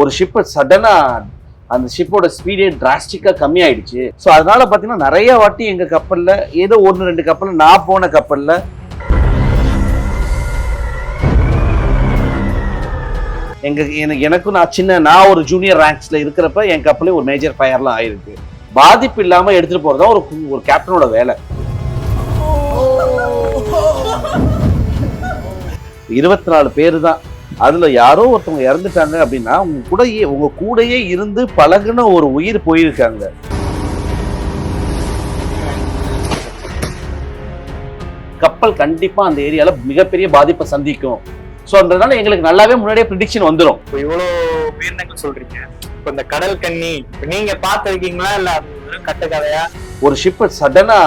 ஒரு ஷிப்பை சடனாக அந்த ஷிப்போட ஸ்பீடே டிராஸ்டிக்காக கம்மியாயிடுச்சு. ஸோ அதனால பார்த்தீங்கன்னா நிறைய வாட்டி எங்கள் கப்பலில் ஏதோ ஒன்று ரெண்டு கப்பலில் நான் போன கப்பலில் எங்க எனக்கு எனக்கும் நான் சின்ன நான் ஒரு ஜூனியர் ரேங்க்ஸ்ல இருக்கிறப்ப என் கப்பலே ஒரு மேஜர் ஃபயர்லாம் ஆயிருக்கு. பாதிப்பு இல்லாம எடுத்துட்டு போறதா ஒரு ஒரு கேப்டனோட வேலை. இருபத்தி நாலு பேர் தான். அதுல யாரோ ஒருத்தவங்க இறந்துட்டாங்க அப்படின்னா உங்க கூடயே உங்க கூடயே இருந்து பழகுன ஒரு உயிர் போயிருக்காங்க. கப்பல் கண்டிப்பா அந்த ஏரியால மிகப்பெரிய பாதிப்பை சந்திக்கும். ஸோ அதனால எங்களுக்கு நல்லாவே முன்னாடியே ப்ரிடிக்ஷன் வந்துடும் இப்போ இவ்வளவு உயிரினங்கள் சொல்றீங்க. இப்போ இந்த கடல் கன்னி இப்போ நீங்க பார்த்திருக்கீங்களா? இல்ல கட்டுக்கதையா? ஒரு ஷிப்பை சடனா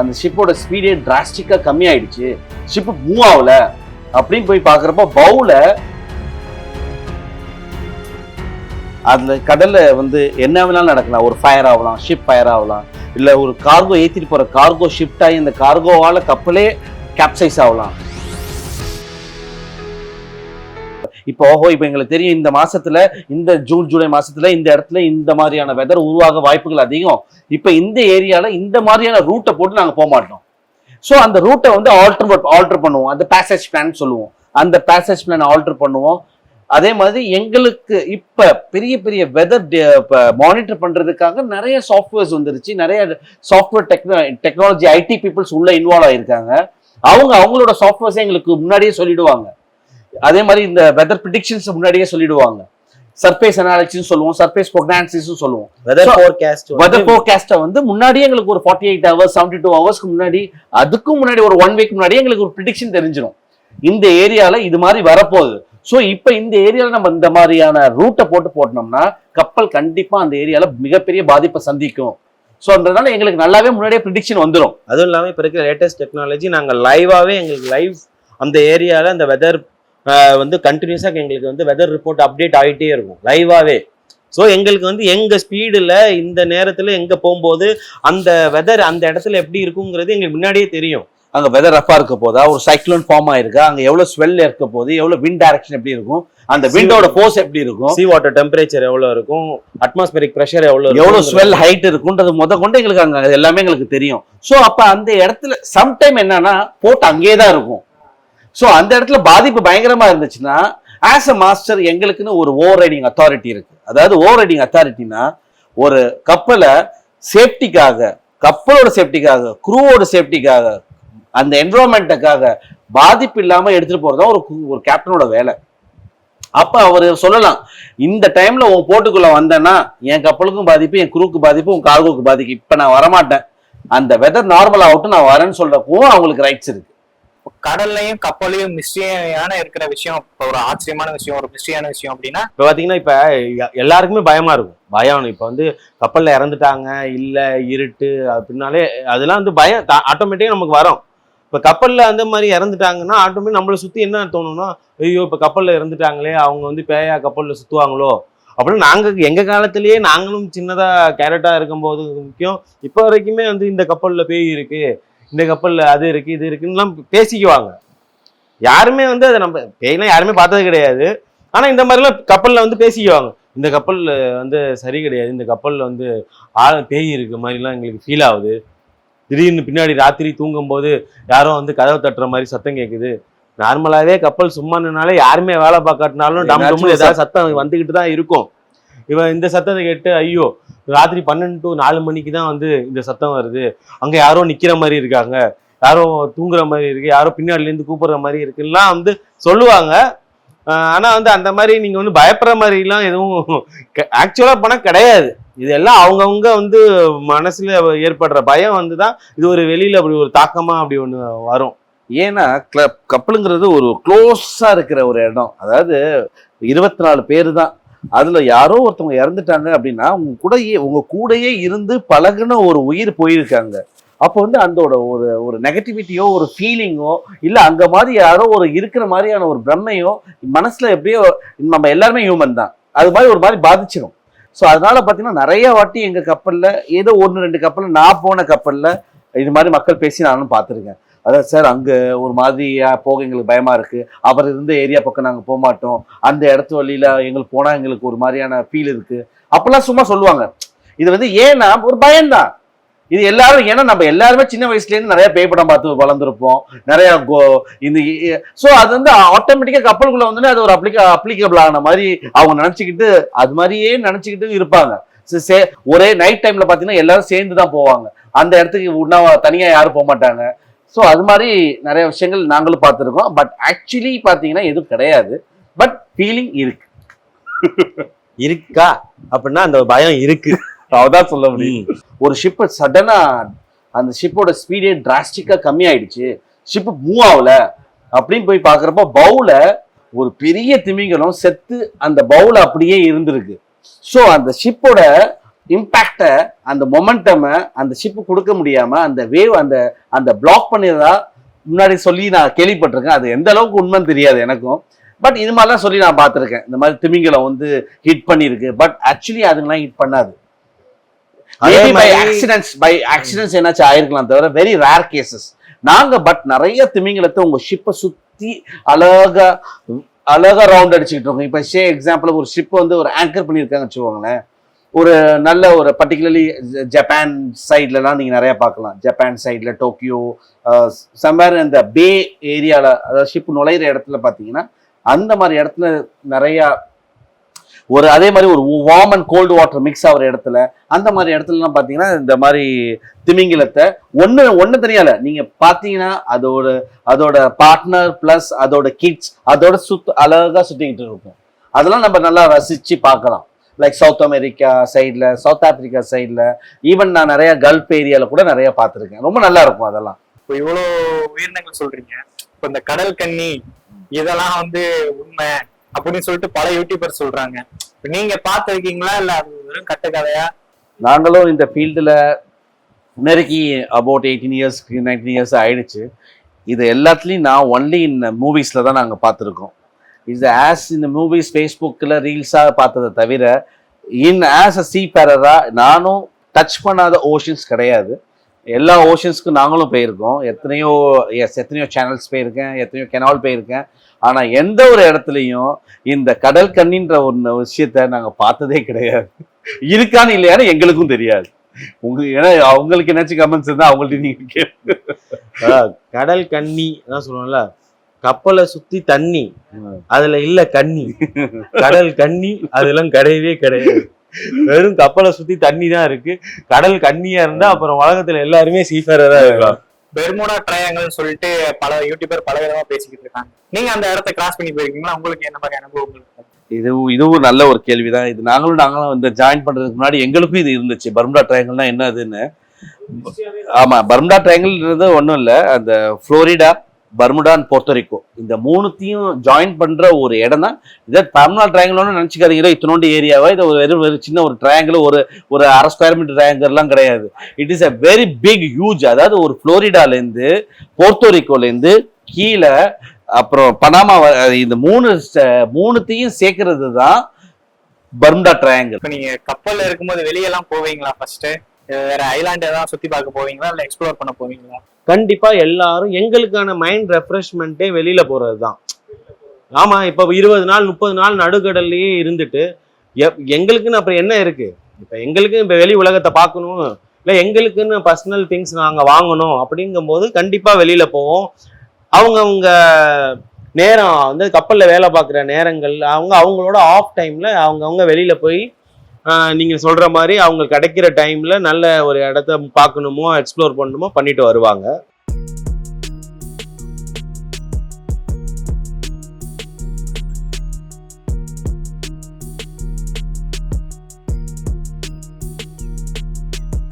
அந்த ஷிப்போட ஸ்பீடே டிராஸ்டிக்கா கம்மியாயிடுச்சு. ஷிப் மூவ் ஆகல. அப்படின்னு போய் பாக்குறப்ப பவுல அதுல கடல்ல வந்து என்ன வேணாலும் நடக்கலாம். ஒரு ஃபயர் ஆகலாம் ஷிப் ஃபயர் ஆகலாம். இல்ல ஒரு கார்கோ ஏத்திட்டு போற கார்கோ ஷிஃப்ட் ஆகி இந்த கார்கோவால கப்பலே கேப்சைஸ் ஆகலாம். இப்போ ஓஹோ இப்போ எங்களுக்கு தெரியும் இந்த மாசத்துல இந்த ஜூன் ஜூலை மாசத்துல இந்த இடத்துல இந்த மாதிரியான வெதர் உருவாக வாய்ப்புகள் அதிகம். இப்போ இந்த ஏரியால இந்த மாதிரியான ரூட்டை போட்டு நாங்கள் போக மாட்டோம். ஸோ அந்த ரூட்டை வந்து ஆல்டர் ஆல்டர் பண்ணுவோம். அந்த பேசேஜ் பிளான் சொல்லுவோம். அந்த பேசேஜ் பிளான் ஆல்டர் பண்ணுவோம். அதே மாதிரி எங்களுக்கு இப்போ பெரிய பெரிய வெதர் மானிட்டர் பண்ணுறதுக்காக நிறைய சாஃப்ட்வேர்ஸ் வந்துருச்சு. நிறைய software techno technology IT peoples உள்ளே இன்வால்வ் ஆகியிருக்காங்க அவங்க அவங்களோட சாஃப்ட்வேர்ஸை எங்களுக்கு முன்னாடியே சொல்லிடுவாங்க. அதே மாதிரி இந்த வெதர் ப்ரிடிக்ஷன்ஸ் முன்னாடியே சொல்லிடுவாங்க. சர்ஃபேஸ் அனாலிசிஸ் சொல்லுவோம் சர்ஃபேஸ் ப்ரோக்னான்சிஸ் சொல்லுவோம். வெதர் ஃபோர்காஸ்ட் வெதர் ஃபோர்காஸ்ட்டை வந்து முன்னாடியே எங்களுக்கு ஒரு forty eight hours seventy two ஹவர்ஸ்க்கு முன்னாடி அதுக்கும் முன்னாடி ஒரு ஒன் வீக் முன்னாடி எங்களுக்கு ஒரு ப்ரிடிக்ஷன் தெரிஞ்சிடும். இந்த ஏரியால இது மாதிரி வரப்போகுது. ஸோ இப்போ இந்த ஏரியால நம்ம இந்த மாதிரியான ரூட்டை போட்டு போட்டோம்னா கப்பல் கண்டிப்பா அந்த ஏரியால மிகப்பெரிய பாதிப்பை சந்திக்கும். ஸோ அதனால எங்களுக்கு நல்லாவே முன்னாடியே ப்ரிடிக்ஷன் வந்துடும் அதுவும் இல்லாமல் இப்போ இருக்கிற லேட்டஸ்ட் டெக்னாலஜி நாங்கள் லைவாகவே எங்களுக்கு லைவ் அந்த ஏரியாவில் அந்த வெதர் வந்து கண்டினியூஸாக எங்களுக்கு வந்து வெதர் ரிப்போர்ட் அப்டேட் ஆகிட்டே இருக்கும் லைவாகவே ஸோ எங்களுக்கு வந்து எங்கள் ஸ்பீடில் இந்த நேரத்தில் எங்கே போகும்போது அந்த வெதர் அந்த இடத்துல எப்படி இருக்குங்கிறது எங்களுக்கு முன்னாடியே தெரியும். அங்க வெதர் ரஃபா இருக்க போதா? ஒரு சைக்ளோன் ஃபார்ம் ஆயிருக்கா? அங்க எவ்வளவு ஸ்வெல் இருக்க போகுது? எவ்வளவு விண்ட் டைரக்ஷன் எப்படி இருக்கும்? அந்த விண்டோட ஃபோர்ஸ் எப்படி இருக்கும்? சி வாட்டர் டெம்பரேச்சர் எவ்வளோ இருக்கும்? அட்மாஸ்பரிக் ப்ரெஷர் எவ்வளோ எவ்வளவு ஸ்வெல் ஹைட் இருக்குன்றது முத கொண்டு எங்களுக்கு அங்க எல்லாமே எங்களுக்கு தெரியும். சோ அப்ப அந்த இடத்துல சம்டைம் என்னன்னா போட் அங்கேயே தான் இருக்கும். ஸோ அந்த இடத்துல பாதிப்பு பயங்கரமாக இருந்துச்சுன்னா ஆஸ் அ மாஸ்டர் எங்களுக்குன்னு ஒரு ஓவர் ரைடிங் அத்தாரிட்டி இருக்கு. அதாவது ஓவர் ரைடிங் அத்தாரிட்டினா ஒரு கப்பலை சேஃப்டிக்காக கப்பலோட சேஃப்டிக்காக குரூவோட சேஃப்டிக்காக அந்த என்வரான்மெண்ட்டுக்காக பாதிப்பு இல்லாமல் எடுத்துகிட்டு போகிறது தான் ஒரு கு- ஒரு கேப்டனோட வேலை. அப்போ அவர் சொல்லலாம் இந்த டைமில் உன் போட்டுக்குள்ளே வந்தேன்னா என் கப்பலுக்கும் பாதிப்பு என் குரூக்கு பாதிப்பு உன் கார்கோக்கு பாதிப்பு. இப்போ நான் வரமாட்டேன். அந்த வெதர் நார்மல் ஆகட்டும் நான் வரேன்னு சொல்கிறப்பவும் அவங்களுக்கு ரைட்ஸ் இருக்குது கடல்லையும் கப்பலையும் மிஸ்டியான இருக்கிற விஷயம் இப்போ ஒரு ஆச்சரியமான விஷயம் ஒரு மிஸ்டியான விஷயம் அப்படின்னா இப்போ பார்த்தீங்கன்னா இப்போ எல்லாருக்குமே பயமா இருக்கும். பயம். இப்போ வந்து கப்பலில் இறந்துட்டாங்க இல்லை இருட்டு அப்படின்னாலே அதெல்லாம் வந்து பயம். ஆட்டோமேட்டிக்காக நமக்கு வரும். இப்போ கப்பலில் அந்த மாதிரி இறந்துட்டாங்கன்னா ஆட்டோமேட்டிக் நம்மளை சுற்றி என்ன தோணும்னா ஐயோ இப்போ கப்பலில் இறந்துட்டாங்களே அவங்க வந்து பேயா கப்பலில் சுற்றுவாங்களோ அப்படின்னு நாங்கள் எங்கள் காலத்திலேயே நாங்களும் சின்னதாக கேரட்டாக இருக்கும்போது முக்கியம். இப்போ வரைக்குமே வந்து இந்த கப்பலில் பேய் இருக்குது இந்த கப்பலில் அது இருக்கு இது இருக்குன்னுலாம் பேசிக்குவாங்க. யாருமே வந்து அதை நம்ம பேய்லாம் யாருமே பார்த்தது கிடையாது. ஆனா இந்த மாதிரிலாம் கப்பல்ல வந்து பேசிக்குவாங்க. இந்த கப்பல்ல வந்து சரி கிடையாது இந்த கப்பல்ல வந்து ஆழ பேய் இருக்க மாதிரிலாம் எங்களுக்கு ஃபீல் ஆகுது. திடீர்னு பின்னாடி ராத்திரி தூங்கும்போது யாரோ வந்து கதவை தட்டுற மாதிரி சத்தம் கேட்குது நார்மலாவே கப்பல் சும்மா நின்னாலே யாருமே வேலை பார்க்காட்டினாலும் டம் டம்னு ஏதாவது சத்தம். வந்துகிட்டு தான் இருக்கும். இவன் இந்த சத்தத்தை கேட்டு ஐயோ ராத்திரி பன்னெண்டு டு நாலு மணிக்கு தான் வந்து இந்த சத்தம் வருது. அங்கே யாரோ நிற்கிற மாதிரி இருக்காங்க. யாரோ தூங்குற மாதிரி இருக்கு. யாரோ பின்னாடிலேருந்து கூப்பிடுற மாதிரி இருக்குலாம் வந்து சொல்லுவாங்க. ஆனால் வந்து அந்த மாதிரி நீங்கள் வந்து பயப்படுற மாதிரிலாம் எதுவும் ஆக்சுவலாக பணம் கிடையாது. இதெல்லாம் அவங்கவுங்க வந்து மனசில் ஏற்படுற பயம் வந்து தான் இது ஒரு வெளியில் அப்படி ஒரு தாக்கமாக அப்படி ஒன்று வரும். ஏன்னா கிள- கப்பலுங்கிறது ஒரு க்ளோஸாக இருக்கிற ஒரு இடம். அதாவது இருபத்தி நாலு பேர் தான். அதுல யாரோ ஒருத்தவங்க இறந்துட்டாங்க அப்படின்னா உங்க கூடயே உங்க கூடயே இருந்து பழகுன ஒரு உயிர் போயிருக்காங்க. அப்போ வந்து அந்த ஒரு ஒரு நெகட்டிவிட்டியோ ஒரு ஃபீலிங்கோ இல்லை அங்க மாதிரி யாரோ ஒரு இருக்கிற மாதிரியான ஒரு பிரம்மையோ மனசுல எப்படியோ நம்ம எல்லாருமே ஹியூமன் தான். அது மாதிரி ஒரு மாதிரி பாதிச்சிடும் ஸோ அதனால பார்த்தீங்கன்னா நிறைய வாட்டி எங்கள் கப்பலில் ஏதோ ஒன்று ரெண்டு கப்பலில் நான் போன கப்பலில் இது மாதிரி மக்கள் பேசி நானும் பார்த்துருக்கேன் அதான் சார் அங்கே ஒரு மாதிரியாக போக எங்களுக்கு பயமாக இருக்குது அவர் இருந்த ஏரியா பக்கம் நாங்கள் போக மாட்டோம். அந்த இடத்து வழியில் எங்களுக்கு போனால் எங்களுக்கு ஒரு மாதிரியான ஃபீல் இருக்குது அப்போல்லாம் சும்மா சொல்லுவாங்க. இது வந்து ஏன்னா ஒரு பயம்தான். இது எல்லாரும் ஏன்னா நம்ம எல்லாருமே சின்ன வயசுலேருந்து நிறைய பேய் படம் பார்த்து வளர்ந்துருப்போம். நிறைய கோ இந்த ஸோ அது வந்து ஆட்டோமேட்டிக்காக கப்பலுக்குள்ள வந்தோடனே அது ஒரு அப்ளிகா அப்ளிகபிள் ஆன மாதிரி அவங்க நினச்சிக்கிட்டு அது மாதிரியே நினச்சிக்கிட்டு இருப்பாங்க. சே- ஒரே நைட் டைமில் பார்த்தீங்கன்னா எல்லாரும் சேர்ந்து தான் போவாங்க. அந்த இடத்துக்கு உண்ணா தனியாக யாரும் போக மாட்டாங்க. ஸோ அது மாதிரி நிறைய விஷயங்கள் நாங்களும் பார்த்துருக்கோம். பட் ஆக்சுவலி பார்த்தீங்கன்னா எதுவும் கிடையாது. பட் ஃபீலிங் இருக்கு. இருக்கா? அப்படின்னா அந்த பயம் இருக்கு. அதான் சொல்ல முடியும். ஒரு ஷிப்பை சடனா அந்த ஷிப்போட ஸ்பீடே டிராஸ்டிக்கா கம்மி ஆயிடுச்சு ஷிப் மூவ் ஆகல. அப்படின்னு போய் பார்க்குறப்ப பவுல ஒரு பெரிய திமிங்கலம் செத்து அந்த பவுல அப்படியே இருந்திருக்கு. ஸோ அந்த ஷிப்போட இம்பேக்டை அந்த மொமெண்டமை அந்த ஷிப்பு கொடுக்க முடியாம அந்த வேவ் அந்த அந்த பிளாக் பண்ணியதா முன்னாடி சொல்லி நான் கேள்விப்பட்டிருக்கேன். அது எந்த அளவுக்கு உண்மைன்னு தெரியாது எனக்கும். பட் இது மாதிரிலாம் சொல்லி நான் பார்த்துருக்கேன். இந்த மாதிரி திமிங்கலம் வந்து ஹிட் பண்ணியிருக்கு. பட் ஆக்சுவலி அதுங்கெல்லாம் ஹிட் பண்ணாது. பை ஆக்சிடென்ட்ஸ் பை ஆக்சிடென்ட்ஸ் என்னாச்சும் ஆயிருக்கலாம் தவிர வெரி ரேர் கேசஸ் நாங்க பட் நிறைய திமிங்கலத்தை உங்க ஷிப்பை சுத்தி அழகா அழகா ரவுண்ட் அடிச்சுக்கிட்டு இருக்கோம். இப்போ சே எக்ஸாம்பிள் ஒரு ஷிப் வந்து ஒரு ஆங்கர் பண்ணியிருக்காங்க வச்சுக்கோங்களேன். ஒரு நல்ல ஒரு பர்டிகுலர்லி ஜப்பான் சைட்லலாம் நீங்கள் நிறையா பார்க்கலாம். ஜப்பான் சைடில் டோக்கியோ சம்வேர் இந்த பே ஏரியாவில் அதாவது ஷிப் நுழையிற இடத்துல பார்த்தீங்கன்னா அந்த மாதிரி இடத்துல நிறையா ஒரு அதே மாதிரி ஒரு warm and cold water mix ஆகிற இடத்துல அந்த மாதிரி இடத்துலலாம் பார்த்தீங்கன்னா இந்த மாதிரி திமிங்கிலத்தை ஒன்று ஒன்று தெரியலை நீங்கள் பார்த்தீங்கன்னா அதோட அதோட பார்ட்னர் ப்ளஸ் அதோட கிட்ஸ் அதோட சுத் அழகாக சுற்றிக்கிட்டு இருக்கும். அதெல்லாம் நம்ம நல்லா ரசிச்சு பார்க்கலாம். லைக் சவுத் அமெரிக்கா சைடில் சவுத் ஆப்பிரிக்கா சைடில் ஈவன் நான் நிறைய கல்ஃப் ஏரியாவில் கூட நிறைய பார்த்துருக்கேன். ரொம்ப நல்லா இருக்கும் அதெல்லாம். இப்போ இவ்வளவு உயிரினங்கள் சொல்றீங்க. இப்போ இந்த கடல் கன்னி இதெல்லாம் வந்து உண்மை அப்படின்னு சொல்லிட்டு பல யூடியூபர் சொல்றாங்க. இப்ப நீங்க பார்த்திருக்கீங்களா? இல்ல அது வெறும் கட்டுக்கதையா? நாங்களும் இந்த ஃபீல்டில் நெருக்கி அபவுட் எயிட்டீன் இயர்ஸ்க்கு நைன்டீன் இயர்ஸ் ஆயிடுச்சு. இது எல்லாத்துலேயும் நான் ஒன்லி இந்த மூவிஸில் தான் நாங்கள் பார்த்துருக்கோம். இஸ் ஆஸ் இந்த மூவிஸ் ஃபேஸ்புக்கில் ரீல்ஸாக பார்த்ததை தவிர இன் ஆஸ் அ சீ பேரராக நானும் டச் பண்ணாத ஓஷன்ஸ் கிடையாது. எல்லா ஓஷன்ஸ்க்கும் நாங்களும் போயிருக்கோம். எத்தனையோ எஸ் எத்தனையோ சேனல்ஸ் போயிருக்கேன் எத்தனையோ கெனால் போயிருக்கேன். ஆனால் எந்த ஒரு இடத்துலையும் இந்த கடல் கண்ணின்ற ஒரு விஷயத்த நாங்கள் பார்த்ததே கிடையாது. இருக்கான்னு இல்லையான்னு எங்களுக்கும் தெரியாது. உங்க ஏன்னா அவங்களுக்கு என்னாச்சும் கமெண்ட்ஸ் இருந்தால் அவங்கள்ட்ட நீங்கள் கடல் கண்ணி அதான் சொல்லுவோம்ல. கப்பலை சுத்தி தண்ணி. அதுல இல்ல கன்னி கடல் கன்னி அதெல்லாம் கிடையவே கிடையாது. வெறும் கப்பலை சுத்தி தண்ணி தான் இருக்கு. கடல் கன்னியா இருந்தா அப்புறம் உலகத்துல எல்லாருமே சீஃபரா இருக்கலாம். பெர்முடா ட்ரையாங்கல்னு சொல்லிட்டு பல யூடியூபர் பல விதமா பேசிக்கிட்டு இருக்காங்க. நீங்க அந்த இடத்த கிராஸ் பண்ணி போயிருக்கீங்களா? உங்களுக்கு என்ன மாதிரி அனுபவங்கள் இருக்கு? இது இதுவும் நல்ல ஒரு கேள்விதான். இது நாங்களும் நாங்களும் இந்த ஜாயின் பண்றதுக்கு முன்னாடி எங்களுக்கும் இது இருந்துச்சு. பர்முடா ட்ரையாங்கிள்னா என்ன அதுன்னு ஆமா பர்முடா ட்ரையாங்கிள்ன்றது ஒன்றும் இல்லை. அந்த ஃப்ளோரிடா பர்முடா அண்ட் இந்த மூணுத்தையும் ஜாயின் பண்ணுற ஒரு இடம் தான் இதை பர்முடா ட்ரையாங்கிள்னு நினச்சிக்காதீங்க. இத்தனோண்டு ஏரியாவை இது ஒரு வெறும் வெறும் சின்ன ஒரு ட்ரையாங்கிள் ஒரு ஒரு அரை ஸ்கொயர் மீட்டர் ட்ரையாங்கிள்லாம் கிடையாது. It is a very big huge அதாவது ஒரு ஃப்ளோரிடாலேருந்து போர்த்தோரிக்கோலேருந்து கீழே அப்புறம் பனாமா இந்த மூணு மூணுத்தையும் சேர்க்கறது தான் பர்முடா ட்ரையாங்கிள் இப்போ நீங்கள் கப்பலில் இருக்கும்போது வெளியெல்லாம் போவீங்களா ஃபர்ஸ்ட் வேற ஐலாண்டு எதாவது சுற்றி பார்க்க போவீங்களா? இல்லை எக்ஸ்ப்ளோர் பண்ண போவீங்களா? கண்டிப்பா எல்லாரும் எங்களுக்கான மைண்ட் ரெஃப்ரெஷ்மெண்ட்டே வெளியில போறதுதான். ஆமா இப்ப இருபது நாள் முப்பது நாள் நடுக்கடல்லையே இருந்துட்டு எப்- எங்களுக்குன்னு அப்புறம் என்ன இருக்கு? இப்ப எங்களுக்கு இப்ப வெளி உலகத்தை பார்க்கணும். இல்ல எங்களுக்குன்னு பர்சனல் திங்ஸ் நாங்க வாங்கணும் அப்படிங்கும்போது கண்டிப்பா வெளியில போவோம். அவங்க அவங்க நேரம் வந்து கப்பல்ல வேலை பார்க்குற நேரங்கள் அவங்க அவங்களோட ஆஃப் டைம்ல அவங்க அவங்க வெளியில போய் நீங்கள் சொல்கிற மாதிரி அவங்க கிடைக்கிற டைமில் நல்ல ஒரு இடத்த பார்க்கணுமோ எக்ஸ்ப்ளோர் பண்ணணுமோ பண்ணிட்டு வருவாங்க.